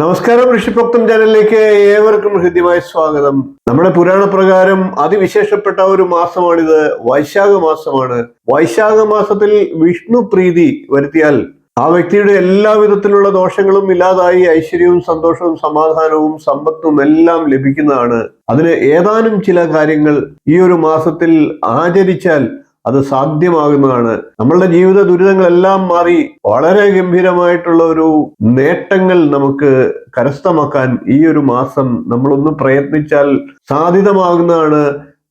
നമസ്കാരം ഋഷിഭക്തം ചാനലിലേക്ക് ഏവർക്കും ഹൃദ്യമായ സ്വാഗതം. നമ്മുടെ പുരാണ പ്രകാരം അതിവിശേഷപ്പെട്ട ഒരു മാസമാണിത്. വൈശാഖ മാസമാണ്. വൈശാഖ മാസത്തിൽ വിഷ്ണു പ്രീതി വരുത്തിയാൽ ആ വ്യക്തിയുടെ എല്ലാ വിധത്തിലുള്ള ദോഷങ്ങളും ഇല്ലാതായി ഐശ്വര്യവും സന്തോഷവും സമാധാനവും സമ്പത്തും എല്ലാം ലഭിക്കുന്നതാണ്. അതിന് ഏതാനും ചില കാര്യങ്ങൾ ഈ ഒരു മാസത്തിൽ ആചരിച്ചാൽ അത് സാധ്യമാകുന്നതാണ്. നമ്മളുടെ ജീവിത ദുരിതങ്ങളെല്ലാം മാറി വളരെ ഗംഭീരമായിട്ടുള്ള ഒരു നേട്ടങ്ങൾ നമുക്ക് കരസ്ഥമാക്കാൻ ഈ ഒരു മാസം നമ്മളൊന്ന് പ്രയത്നിച്ചാൽ സാധ്യതമാകുന്നതാണ്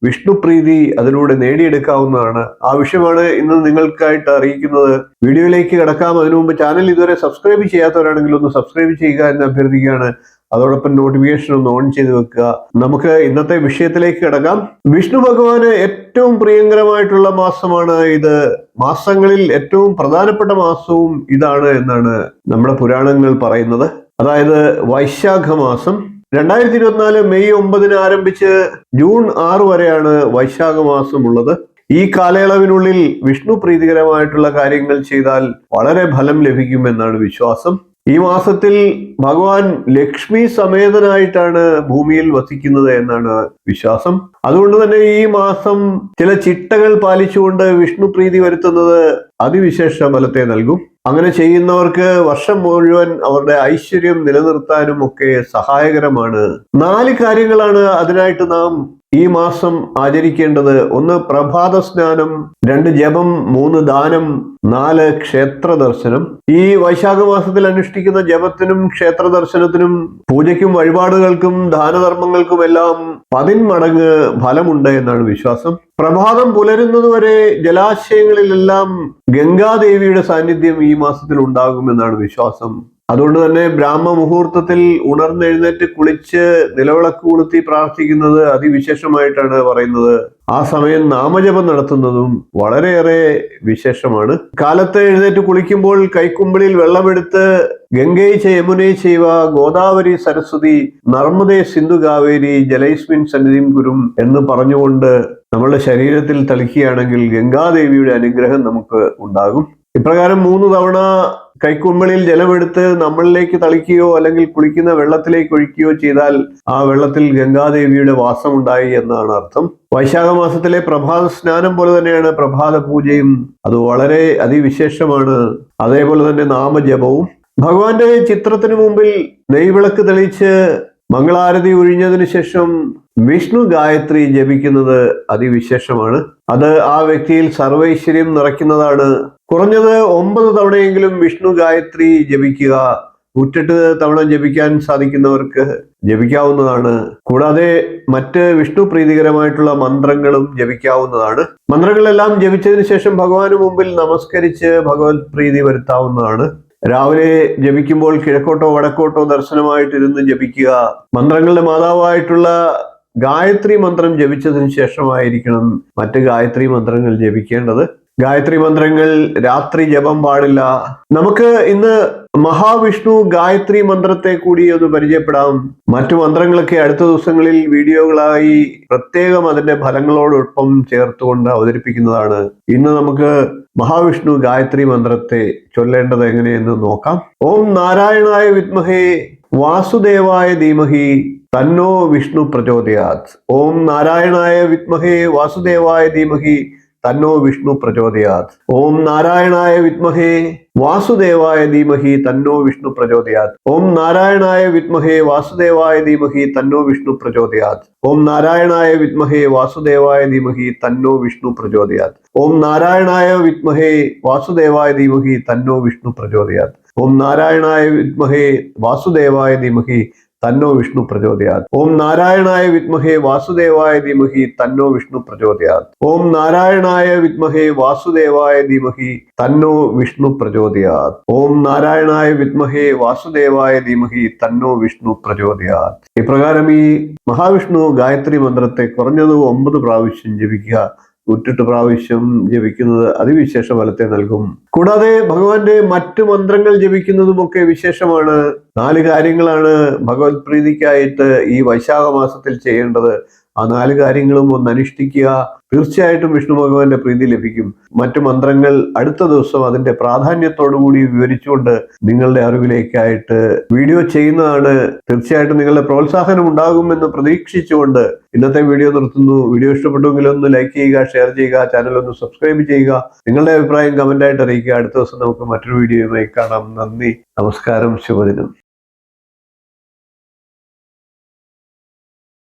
വിഷ്ണുപ്രീതി അതിലൂടെ നേടിയെടുക്കാവുന്നതാണ്. ആ വിഷയമാണ് ഇന്ന് നിങ്ങൾക്കായിട്ട് അറിയിക്കുന്നത്. വീഡിയോയിലേക്ക് കിടക്കാം. അതിനു മുമ്പ് ചാനൽ ഇതുവരെ സബ്സ്ക്രൈബ് ചെയ്യാത്തവരാണെങ്കിൽ ഒന്ന് സബ്സ്ക്രൈബ് ചെയ്യുക എന്ന് അഭ്യർത്ഥിക്കുകയാണ്. അതോടൊപ്പം നോട്ടിഫിക്കേഷൻ ഒന്ന് ഓൺ ചെയ്ത് വെക്കുക. നമുക്ക് ഇന്നത്തെ വിഷയത്തിലേക്ക് കിടക്കാം. വിഷ്ണു ഭഗവാന് ഏറ്റവും പ്രിയങ്കരമായിട്ടുള്ള മാസമാണ് ഇത്. മാസങ്ങളിൽ ഏറ്റവും പ്രധാനപ്പെട്ട മാസവും ഇതാണ് എന്നാണ് നമ്മുടെ പുരാണങ്ങൾ പറയുന്നത്. അതായത് വൈശാഖ മാസം. രണ്ടായിരത്തി ഇരുപത്തിനാല് മെയ് ഒമ്പതിന് ആരംഭിച്ച് ജൂൺ ആറ് വരെയാണ് വൈശാഖ മാസം ഉള്ളത്. ഈ കാലയളവിനുള്ളിൽ വിഷ്ണു പ്രീതികരമായിട്ടുള്ള കാര്യങ്ങൾ ചെയ്താൽ വളരെ ഫലം ലഭിക്കുമെന്നാണ് വിശ്വാസം. ഈ മാസത്തിൽ ഭഗവാൻ ലക്ഷ്മി സമേതനായിട്ടാണ് ഭൂമിയിൽ വസിക്കുന്നത് എന്നാണ് വിശ്വാസം. അതുകൊണ്ട് തന്നെ ഈ മാസം ചില ചിട്ടകൾ പാലിച്ചുകൊണ്ട് വിഷ്ണു പ്രീതി വരുത്തുന്നത് അതിവിശേഷ ഫലത്തെ നൽകും. അങ്ങനെ ചെയ്യുന്നവർക്ക് വർഷം മുഴുവൻ അവരുടെ ഐശ്വര്യം നിലനിർത്താനും ഒക്കെ സഹായകരമാണ്. നാല് കാര്യങ്ങളാണ് അതിനായിട്ട് നാം ഈ മാസം ആചരിക്കേണ്ടത് ഒന്ന് പ്രഭാത സ്നാനം രണ്ട് ജപം മൂന്ന് ദാനം നാല് ക്ഷേത്ര ദർശനം. ഈ വൈശാഖ മാസത്തിൽ അനുഷ്ഠിക്കുന്ന ജപത്തിനും ക്ഷേത്ര ദർശനത്തിനും പൂജയ്ക്കും വഴിപാടുകൾക്കും ദാനധർമ്മങ്ങൾക്കും എല്ലാം പതിന്മടങ്ങ് ഫലമുണ്ട് എന്നാണ് വിശ്വാസം. പ്രഭാതം പുലരുന്നതുവരെ ജലാശയങ്ങളിലെല്ലാം ഗംഗാദേവിയുടെ സാന്നിധ്യം ഈ മാസത്തിൽ ഉണ്ടാകുമെന്നാണ് വിശ്വാസം. അതുകൊണ്ട് തന്നെ ബ്രാഹ്മ മുഹൂർത്തത്തിൽ ഉണർന്നെഴുന്നേറ്റ് കുളിച്ച് നിലവിളക്ക് കൊളുത്തി പ്രാർത്ഥിക്കുന്നത് അതിവിശേഷമായിട്ടാണ് പറയുന്നത്. ആ സമയം നാമജപം നടത്തുന്നതും വളരെയേറെ വിശേഷമാണ്. കാലത്ത് എഴുന്നേറ്റ് കുളിക്കുമ്പോൾ കൈക്കുമ്പിളിൽ വെള്ളമെടുത്ത് ഗംഗൈ യമുനൈ ചെയ്വ ഗോദാവരി സരസ്വതി നർമ്മദേ സിന്ധു കാവേരി ജലൈസ്മിൻ സന്നിധിം ഗുരും എന്ന് പറഞ്ഞുകൊണ്ട് നമ്മളുടെ ശരീരത്തിൽ തളിക്കുകയാണെങ്കിൽ ഗംഗാദേവിയുടെ അനുഗ്രഹം നമുക്ക് ഉണ്ടാകും. ഇപ്രകാരം മൂന്ന് തവണ കൈക്കുമ്പിളിൽ ജലമെടുത്ത് നമ്മളിലേക്ക് തളിക്കുകയോ അല്ലെങ്കിൽ കുളിക്കുന്ന വെള്ളത്തിലേക്ക് ഒഴിക്കുകയോ ചെയ്താൽ ആ വെള്ളത്തിൽ ഗംഗാദേവിയുടെ വാസമുണ്ടായി എന്നാണ് അർത്ഥം. വൈശാഖ മാസത്തിലെ പ്രഭാത സ്നാനം പോലെ തന്നെയാണ് പ്രഭാത പൂജയും. അത് വളരെ അതിവിശേഷമാണ്. അതേപോലെ തന്നെ നാമജപവും. ഭഗവാന്റെ ചിത്രത്തിന് മുമ്പിൽ നെയ്വിളക്ക് തെളിയിച്ച് മംഗളാരതി ഒഴിഞ്ഞതിനു ശേഷം വിഷ്ണു ഗായത്രി ജപിക്കുന്നത് അതിവിശേഷമാണ്. അത് ആ വ്യക്തിയിൽ സർവൈശ്വര്യം നിറയ്ക്കുന്നതാണ് കുറഞ്ഞത് ഒമ്പത് തവണയെങ്കിലും വിഷ്ണു ഗായത്രി ജപിക്കുക. നൂറ്റെട്ട് തവണ ജപിക്കാൻ സാധിക്കുന്നവർക്ക് ജപിക്കാവുന്നതാണ്. കൂടാതെ മറ്റ് വിഷ്ണു പ്രീതികരമായിട്ടുള്ള മന്ത്രങ്ങളും ജപിക്കാവുന്നതാണ്. മന്ത്രങ്ങളെല്ലാം ജപിച്ചതിന് ശേഷം ഭഗവാന് മുമ്പിൽ നമസ്കരിച്ച് ഭഗവത് പ്രീതി വരുത്താവുന്നതാണ്. രാവിലെ ജപിക്കുമ്പോൾ കിഴക്കോട്ടോ വടക്കോട്ടോ ദർശനമായിട്ടിരുന്ന് ജപിക്കുക. മന്ത്രങ്ങളുടെ മാതാവായിട്ടുള്ള ഗായത്രി മന്ത്രം ജപിച്ചതിന് ശേഷമായിരിക്കണം മറ്റ് ഗായത്രി മന്ത്രങ്ങൾ ജപിക്കേണ്ടത്. ഗായത്രി മന്ത്രങ്ങൾ രാത്രി ജപം പാടില്ല. നമുക്ക് ഇന്ന് മഹാവിഷ്ണു ഗായത്രി മന്ത്രത്തെ കൂടി ഒന്ന് പരിചയപ്പെടാം. മറ്റു മന്ത്രങ്ങളൊക്കെ അടുത്ത ദിവസങ്ങളിൽ വീഡിയോകളായി പ്രത്യേകം അതിന്റെ ഫലങ്ങളോടൊപ്പം ചേർത്തുകൊണ്ട് അവതരിപ്പിക്കുന്നതാണ്. ഇന്ന് നമുക്ക് മഹാവിഷ്ണു ഗായത്രി മന്ത്രത്തെ ചൊല്ലേണ്ടത് എങ്ങനെയെന്ന് നോക്കാം. ഓം നാരായണായ വിദ്മഹേ വാസുദേവായ ധീമഹി തന്നോ വിഷ്ണു പ്രചോദയാത്. ഓം നാരായണായ വിദ്മഹേ വാസുദേവായ ധീമഹി തന്നോ വിഷ്ണു പ്രചോദയാത്. ഓം നാരായണായ വിത്മഹേ വാസുദേവായ ധീമഹി തന്നോ വിഷ്ണു പ്രചോദയാത്. ഓം നാരായണായ വിത്മഹേ വാസുദേവായ ധീമഹി തന്നോ വിഷ്ണു പ്രചോദയാത്. ഓം നാരായണായ വിത്മഹേ വാസുദേവായ ധീമഹി തന്നോ വിഷ്ണു പ്രചോദയാത്. ഓം നാരായണായ വിത്മഹേ വാസുദേവായ ധീമഹി തന്നോ വിഷ്ണു പ്രചോദയാത്. ഓം നാരായണായ വിത്മഹേ വാസുദേവായ ധീമഹി തന്നോ വിഷ്ണു പ്രചോദയാത്. ഓം നാരായണായ വിദ്മഹേ വാസുദേവായ ധീമഹി തന്നോ വിഷ്ണു പ്രചോദയാത്. ഓം നാരായണായ വിദ്മഹേ വാസുദേവായ ധീമഹി തന്നോ വിഷ്ണു പ്രചോദയാത്. ഓം നാരായണായ വിദ്മഹേ വാസുദേവായ ധീമഹി തന്നോ വിഷ്ണു പ്രചോദയാത്. ഇപ്രകാരം ഈ മഹാവിഷ്ണു ഗായത്രി മന്ത്രത്തെ കുറഞ്ഞത് ഒമ്പത് പ്രാവശ്യം ജപിക്കുക. നൂറ്റെട്ട് പ്രാവശ്യം ജപിക്കുന്നത് അതിവിശേഷ ഫലത്തെ നൽകും. കൂടാതെ ഭഗവാന്റെ മറ്റു മന്ത്രങ്ങൾ ജപിക്കുന്നതുമൊക്കെ വിശേഷമാണ്. നാല് കാര്യങ്ങളാണ് ഭഗവത് പ്രീതിക്കായിട്ട് ഈ വൈശാഖ മാസത്തിൽ ചെയ്യേണ്ടത്. ആ നാല് കാര്യങ്ങളും ഒന്ന് അനുഷ്ഠിക്കുക തീർച്ചയായിട്ടും വിഷ്ണു ഭഗവാന്റെ പ്രീതി ലഭിക്കും. മറ്റു മന്ത്രങ്ങൾ അടുത്ത ദിവസം അതിന്റെ പ്രാധാന്യത്തോടുകൂടി വിവരിച്ചുകൊണ്ട് നിങ്ങളുടെ അറിവിലേക്കായിട്ട് വീഡിയോ ചെയ്യുന്നതാണ്. തീർച്ചയായിട്ടും നിങ്ങളുടെ പ്രോത്സാഹനം ഉണ്ടാകുമെന്ന് പ്രതീക്ഷിച്ചുകൊണ്ട് ഇന്നത്തെ വീഡിയോ നിർത്തുന്നു. വീഡിയോ ഇഷ്ടപ്പെട്ടുവെങ്കിൽ ഒന്ന് ലൈക്ക് ചെയ്യുക ഷെയർ ചെയ്യുക ചാനൽ ഒന്ന് സബ്സ്ക്രൈബ് ചെയ്യുക. നിങ്ങളുടെ അഭിപ്രായം കമന്റ് ആയിട്ട് അറിയിക്കുക. അടുത്ത ദിവസം നമുക്ക് മറ്റൊരു വീഡിയോയുമായി കാണാം. നന്ദി. നമസ്കാരം. ശുഭദിനം.